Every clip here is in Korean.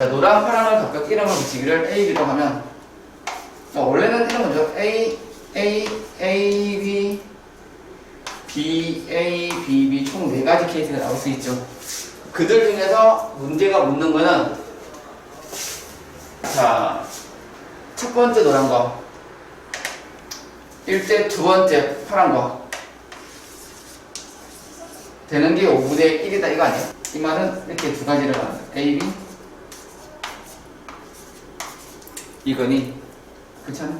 자, 노랑 파랑을 각각 이름을 붙이기를 A, B로 하면 자, 원래는 이런 거죠. A, A, A, B, A, B, B 총 네 가지 케이스가 나올 수 있죠. 그들 중에서 문제가 묻는 거는 자, 첫 번째 노란 거, 일대 두 번째 파란 거 되는 게 5분의 1이다 이거 아니야? 이 말은 이렇게 두 가지를 말한다. A, B 이거니 괜찮아?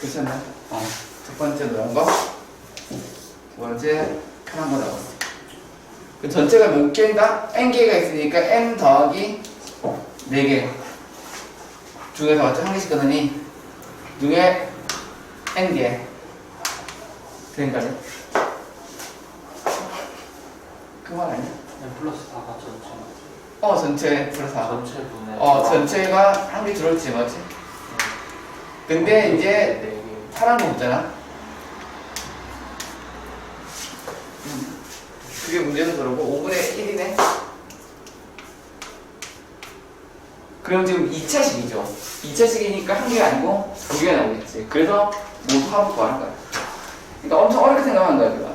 괜찮아? 어. 첫 번째 노란 거, 두 번째 파란 거 나왔어. 그 전체가 몇 개인가? n 개가 있으니까 n 더하기 4개 중에서 맞죠? 한 개씩 끊으니 중에 n 개 되는가요? 그말 아니야? n 플러스 4가 전체 어 전체 플러스 4 전체 분의 어 전체가 한 개 들어올지 맞지? 근데 이제 4개 파란 거 없잖아. 그게 문제는 그러고 5분의 1이네. 그럼 지금 2차식이죠. 2차식이니까 한 개가 아니고 두 개가 나오겠지. 그래서 모두 합을 구하는 거야. 그러니까 엄청 어렵게 생각하는 거야, 우리가.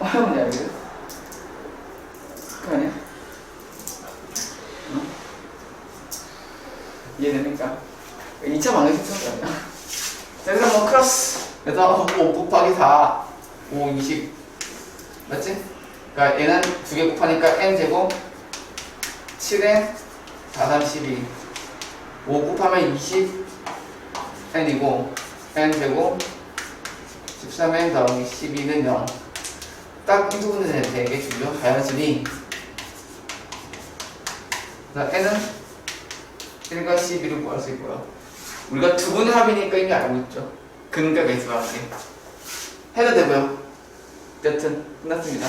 어려운 이야기들 그거 아니야? 응? 이해됩니까? 2차 방정식 쓰는 거야. 자, 그래서 뭐 크로스. 그래서 5 곱하기 4, 5, 20. 맞지? 그러니까 얘는 두 개 곱하니까 n제곱 7에 4, 3, 12. 5 곱하면 20 n이고 n제곱 13n 더하기 12는 0. 딱이 부분에 되게 주죠. 자연수니. 자, n은 1과 12를 구할 수 있고요. 우리가 두 분의 합이니까 이미 알고 있죠. 근과 함께. 해도 되고요. 여튼 끝났습니다.